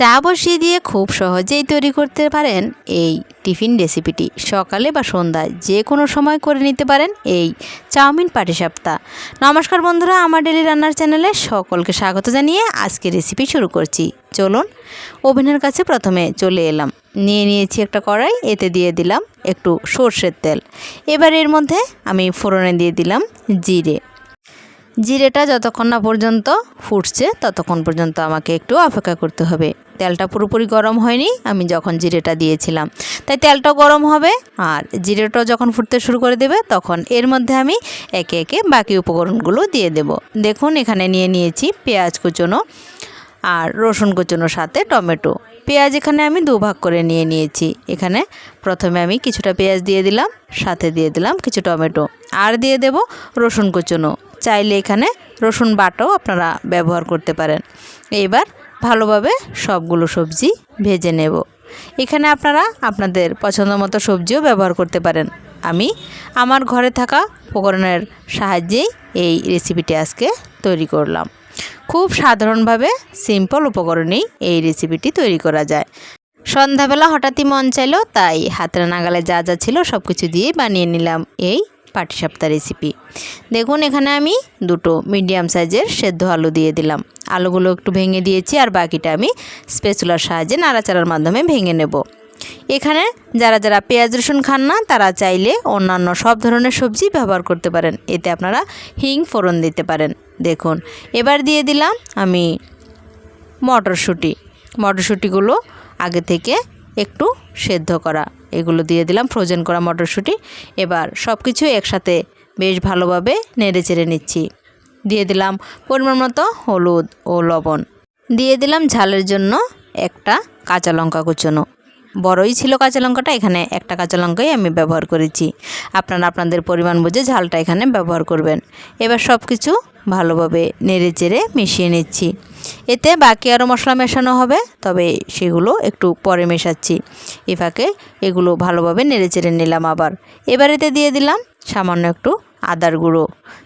চা বসিয়ে দিয়ে খুব সহজেই তৈরি করতে পারেন এই টিফিন রেসিপিটি। সকালে বা সন্ধ্যায় যে কোনো সময় করে নিতে পারেন এই চাউমিন পাটিসাপ্তা নমস্কার বন্ধুরা, আমার ডেলি রান্নার চ্যানেলে সকলকে স্বাগত জানিয়ে আজকে রেসিপি শুরু করছি। চলুন, ওভেনের কাছে প্রথমে চলে এলাম। নিয়ে নিয়েছি একটা কড়াই, এতে দিয়ে দিলাম একটু সর্ষের তেল। এবার এর মধ্যে আমি ফোড়নে দিয়ে দিলাম জিরে। জিরেটা যতক্ষণ না পর্যন্ত ফুটছে, ততক্ষণ পর্যন্ত আমাকে একটু অপেক্ষা করতে হবে। তেলটা পুরোপুরি গরম হয়নি, আমি যখন জিরেটা দিয়েছিলাম। তাই তেলটাও গরম হবে, আর জিরেটাও যখন ফুটতে শুরু করে দেবে, তখন এর মধ্যে আমি একে একে বাকি উপকরণগুলো দিয়ে দেব। দেখুন, এখানে নিয়ে নিয়েছি পেঁয়াজ কুচোনো আর রসুন কুচোনোর সাথে টমেটো। পেঁয়াজ এখানে আমি দুভাগ করে নিয়ে নিয়েছি। এখানে প্রথমে আমি কিছুটা পেঁয়াজ দিয়ে দিলাম, সাথে দিয়ে দিলাম কিছু টমেটো। আর দিয়ে দেব রসুন কুচোনো। চাইলে এখানে রসুন বাটাও আপনারা ব্যবহার করতে পারেন। এবার ভালোভাবে সবগুলো সবজি ভেজে নেব। এখানে আপনারা আপনাদের পছন্দ মতো সবজিও ব্যবহার করতে পারেন। আমি আমার ঘরে থাকা উপকরণের সাহায্যেই এই রেসিপিটি আজকে তৈরি করলাম। খুব সাধারণভাবে সিম্পল উপকরণেই এই রেসিপিটি তৈরি করা যায়। সন্ধ্যাবেলা হঠাৎই মন চাইলো, তাই হাতের নাগালে যা যা ছিল সব কিছু দিয়ে বানিয়ে নিলাম। এই পাটিসাপ্তা রেসিপি দেখুন, এখানে আমি দুটো মিডিয়াম সাইজের সেদ্ধ আলু দিয়ে দিলাম। আলুগুলো একটু ভেঙে দিয়েছি আর বাকিটা আমি স্পেচুলার সাহায্যে নাড়াচাড়ার মাধ্যমে ভেঙে নেব। এখানে যারা যারা পেঁয়াজ, রসুন খান না, তারা চাইলে অন্যান্য সব ধরনের সবজি ব্যবহার করতে পারেন। এতে আপনারা হিং ফোড়ন দিতে পারেন। দেখুন, এবার দিয়ে দিলাম আমি মটরশুঁটি। মটরশুঁটিগুলো আগে থেকে একটু সেদ্ধ করা। এগুলো দিয়ে দিলাম ফ্রোজেন করা মটরশুঁটি। এবার সব কিছু একসাথে বেশ ভালোভাবে নেড়ে চেড়ে নিচ্ছি। দিয়ে দিলাম পরিমাণ মতো হলুদ ও লবণ। দিয়ে দিলাম ঝালের জন্য একটা কাঁচা লঙ্কা কুচোনো। বড়ই ছিল কাঁচা লঙ্কাটা, এখানে একটা কাঁচা লঙ্কাই আমি ব্যবহার করেছি। আপনারা আপনাদের পরিমাণ বুঝে ঝালটা এখানে ব্যবহার করবেন। এবার সব কিছু ভালোভাবে নেড়ে চেড়ে মিশিয়ে নিচ্ছি। এতে বাকি আরও মশলা মেশানো হবে, তবে সেগুলো একটু পরে মেশাচ্ছি। এ ফাঁকে এগুলো ভালোভাবে নেড়ে চেড়ে নিলাম আবার। এবার এতে দিয়ে দিলাম সামান্য একটু আদার গুঁড়ো।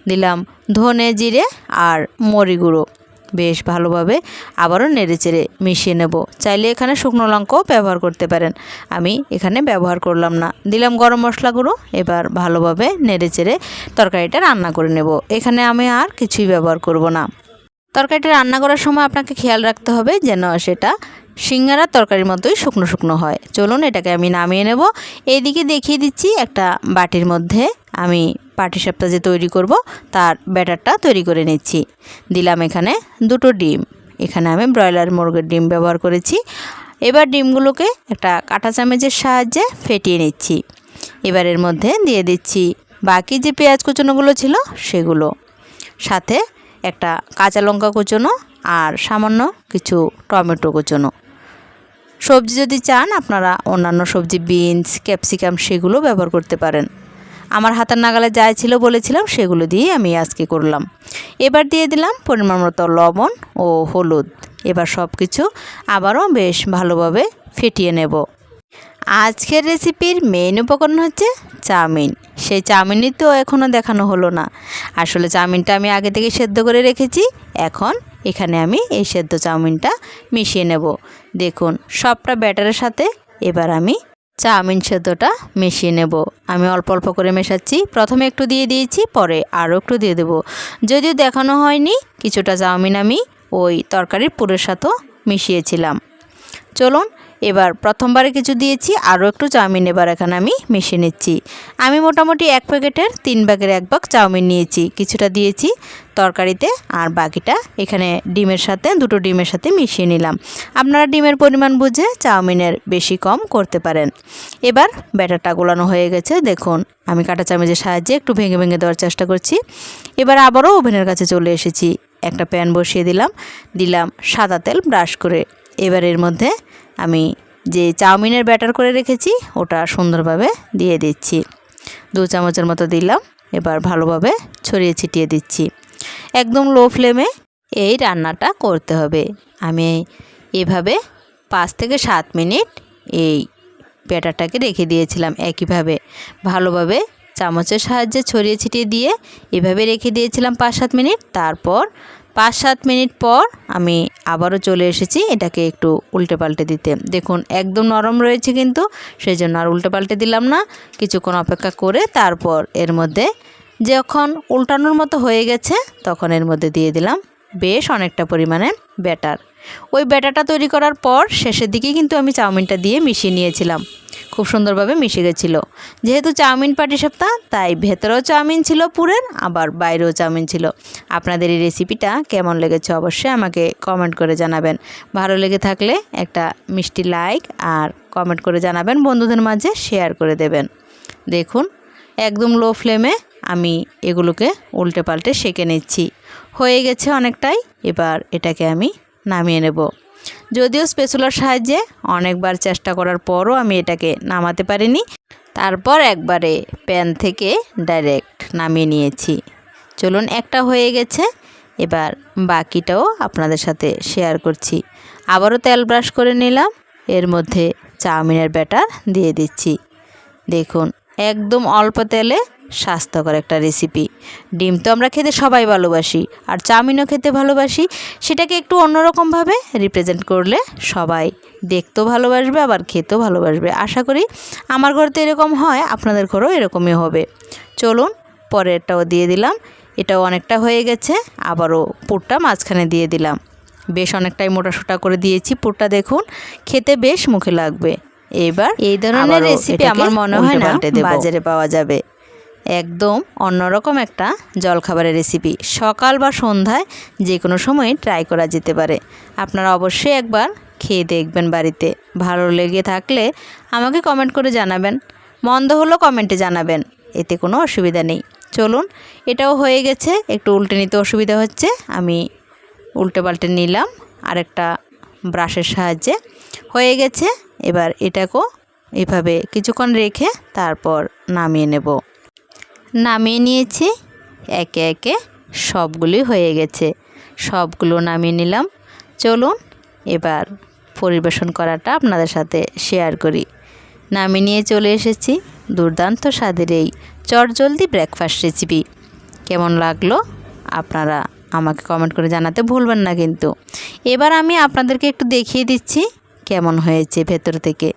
দিলাম ধনে জিরে আর মরি গুঁড়ো। বেশ ভালোভাবে আবারও নেড়েচেড়ে মিশিয়ে নেব। চাইলে এখানে শুকনো লঙ্কাও ব্যবহার করতে পারেন। আমি এখানে ব্যবহার করলাম না। দিলাম গরম মশলা গুঁড়ো, এবার ভালোভাবে নেড়েচেড়ে তরকারিটা রান্না করে নেব। এখানে আমি আর কিছুই ব্যবহার করব না। তরকারিটা রান্না করার সময় আপনাকে খেয়াল রাখতে হবে যেন সেটা সিঙ্গারা তরকারির মতোই শুকনো শুকনো হয়। চলুন এটাকে আমি নামিয়ে নেব। এইদিকে দেখিয়ে দিচ্ছি একটা বাটির মধ্যে আমি পাটিসাপটা যে তৈরি করব, তার ব্যাটারটা তৈরি করে নিচ্ছি। দিলাম এখানে দুটো ডিম। এখানে আমি ব্রয়লার মুরগির ডিম ব্যবহার করেছি। এবার ডিমগুলোকে একটা কাঁটা চামচের সাহায্যে ফেটিয়ে নিচ্ছি। এবার এর মধ্যে দিয়ে দিচ্ছি বাকি যে পেঁয়াজ কুচনোগুলো ছিল সেগুলো। সাথে একটা কাঁচা লঙ্কা কুচোনো আর সামান্য কিছু টমেটো কুচোনো। সবজি যদি চান, আপনারা অন্যান্য সবজি, বিনস, ক্যাপসিকাম সেগুলো ব্যবহার করতে পারেন। আমার হাতের নাগালে যা ছিল বলেছিলাম সেগুলো দিয়ে আমি আজকে করলাম। এবার দিয়ে দিলাম পরিমাণ মতো লবণ ও হলুদ। এবার সব কিছু আবারও বেশ ভালোভাবে ফেটিয়ে নেব। আজকের রেসিপির মেইন উপকরণ হচ্ছে চাউমিন। সেই চাউমিনই তো এখনও দেখানো হলো না। আসলে চাউমিনটা আমি আগে থেকে সেদ্ধ করে রেখেছি। এখন এখানে আমি এই সেদ্ধ চাউমিনটা মিশিয়ে নেব। দেখুন, সবটা ব্যাটারের সাথে। এবার আমি চাউমিন সেদ্ধটা মিশিয়ে নেব। আমি অল্প অল্প করে মেশাচ্ছি। প্রথমে একটু দিয়ে দিয়েছি, পরে আরও একটু দিয়ে দেবো। যদিও দেখানো হয়নি, কিছুটা চাউমিন আমি ওই তরকারির পুরের সাথেও মিশিয়েছিলাম। চলুন এবার প্রথমবারে কিছু দিয়েছি, আরও একটু চাউমিন এবার এখানে আমি মিশিয়ে নিচ্ছি। আমি মোটামুটি এক প্যাকেটের তিন ভাগের এক ভাগ চাউমিন নিয়েছি, কিছুটা দিয়েছি তরকারিতে আর বাকিটা এখানে ডিমের সাথে, দুটো ডিমের সাথে মিশিয়ে নিলাম। আপনারা ডিমের পরিমাণ বুঝে চাউমিনের বেশি কম করতে পারেন। এবার ব্যাটারটা গোলানো হয়ে গেছে, দেখুন আমি কাটা চামচের সাহায্যে একটু ভেঙে ভেঙে দেওয়ার চেষ্টা করছি। এবার আবারও ওভেনের কাছে চলে এসেছি, একটা প্যান বসিয়ে দিলাম দিলাম সাদা তেল ব্রাশ করে। এবার এর মধ্যে আমি যে চাউমিনের ব্যাটার করে রেখেছি, ওটা সুন্দরভাবে দিয়ে দিচ্ছি। দু চামচের মতো দিলাম, এবার ভালোভাবে ছড়িয়ে ছিটিয়ে দিচ্ছি। একদম লো ফ্লেমে এই রান্নাটা করতে হবে। আমি এভাবে পাঁচ থেকে সাত মিনিট এই ব্যাটারটাকে রেখে দিয়েছিলাম একইভাবে। ভালোভাবে চামচের সাহায্যে ছড়িয়ে ছিটিয়ে দিয়ে এভাবে রেখে দিয়েছিলাম পাঁচ সাত মিনিট, তারপর পাঁচ সাত মিনিট পর আমি আবারও চলে এসেছি এটাকে একটু উল্টে পাল্টে দিতে। দেখুন, একদম নরম রয়েছে কিন্তু সেই জন্য আর উল্টে পাল্টে দিলাম না। কিছুক্ষণ অপেক্ষা করে তারপর এর মধ্যে যখন উল্টানোর মতো হয়ে গেছে, তখন এর মধ্যে দিয়ে দিলাম বেশ অনেকটা পরিমাণে ব্যাটার। ওই ব্যাটারটা তৈরি করার পর শেষের দিকে কিন্তু আমি চাউমিনটা দিয়ে মিশিয়ে নিয়েছিলাম। খুব সুন্দরভাবে মিশে গেছিল। যেহেতু চাউমিন পাটিসাপ্তা তাই ভেতরেও চাউমিন ছিল, পুরের আবার বাইরেও চাউমিন ছিল। আপনাদের এই রেসিপিটা কেমন লেগেছে অবশ্যই আমাকে কমেন্ট করে জানাবেন। ভালো লেগে থাকলে একটা মিষ্টি লাইক আর কমেন্ট করে জানাবেন, বন্ধুদের মাঝে শেয়ার করে দেবেন। দেখুন, একদম লো ফ্লেমে আমি এগুলোকে উল্টে পাল্টে সেঁকে নিচ্ছি। হয়ে গেছে অনেকটাই, এবার এটাকে আমি নামিয়ে নেব। যদিও স্পেসুলার সাহায্যে অনেকবার চেষ্টা করার পরও আমি এটাকে নামাতে পারিনি। তারপর একবারে প্যান থেকে ডাইরেক্ট নামিয়ে নিয়েছি। চলুন একটা হয়ে গেছে, এবার বাকিটাও আপনাদের সাথে শেয়ার করছি। আবারও তেল ব্রাশ করে নিলাম, এর মধ্যে চাউমিনের ব্যাটার দিয়ে দিচ্ছি। দেখুন, একদম অল্প তেলে স্বাস্থ্যকর একটা রেসিপি ডিম তো আমরা খেতে সবাই ভালোবাসি আর চাউমিনও খেতে ভালোবাসি সেটাকে একটু অন্যরকমভাবে রিপ্রেজেন্ট করলে সবাই দেখতেও ভালোবাসবে আবার খেতেও ভালোবাসবে। আশা করি আমার ঘরে তো এরকম হয় আপনাদের ঘরেও এরকমই হবে। চলুন পরেরটাও দিয়ে দিলাম। এটাও অনেকটা হয়ে গেছে আবারও পুরটা মাঝখানে দিয়ে দিলাম। বেশ অনেকটাই মোটাসোটা করে দিয়েছি পুরটা দেখুন খেতে বেশ মুখে লাগবে। এবার এই ধরনের রেসিপি আমার মনে হয় না বাজারে পাওয়া যাবে। একদম অন্যরকম একটা জলখাবারের রেসিপি সকাল বা সন্ধ্যায় যে কোনো সময় ট্রাই করা যেতে পারে। আপনারা অবশ্যই একবার খেয়ে দেখবেন বাড়িতে। ভালো লেগে থাকলে আমাকে কমেন্ট করে জানাবেন। মন্দ হলেও কমেন্টে জানাবেন। এতে কোনো অসুবিধা নেই। চলুন, এটাও হয়ে গেছে। একটু উল্টে নিতে অসুবিধা হচ্ছে। আমি উল্টে পাল্টে নিলাম। আরেকটা ব্রাশের সাহায্যে। হয়ে গেছে। এবার এটাকেও এভাবে কিছুক্ষণ রেখে তারপর নামিয়ে নেব। নামিয়ে নিয়েছি। একে একে সবগুলি হয়ে গেছে। সবগুলো নামিয়ে নিলাম। চলুন এবার পরিবেশন করাটা আপনাদের সাথে শেয়ার করি। নামিয়ে নিয়ে চলে এসেছি দুর্দান্ত স্বাদের এই চটজলদি ব্রেকফাস্ট রেসিপি কেমন লাগল আপনারা আমাকে কমেন্ট করে জানাতে ভুলবেন না কিন্তু। এবার আমি আপনাদেরকে একটু দেখিয়ে দিচ্ছি কেমন হয়েছে ভেতর থেকে?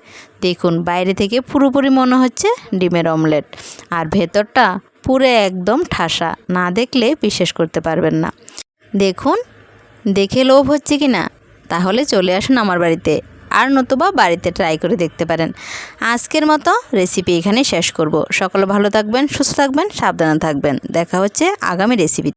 দেখুন, বাইরে থেকে পুরোপুরি মনে হচ্ছে ডিমের অমলেট। আর ভেতরটা পুরো একদম ঠাসা, না দেখলে বিশ্বাস করতে পারবেন না। দেখুন, দেখে লোভ হচ্ছে কি না? তাহলে চলে আসুন আমার বাড়িতে, আর নতুবা বাড়িতে ট্রাই করে দেখতে পারেন। আজকের মতো রেসিপি এখানে শেষ করব। সকলে ভালো থাকবেন, সুস্থ থাকবেন, সাবধানে থাকবেন। দেখা হচ্ছে আগামী রেসিপি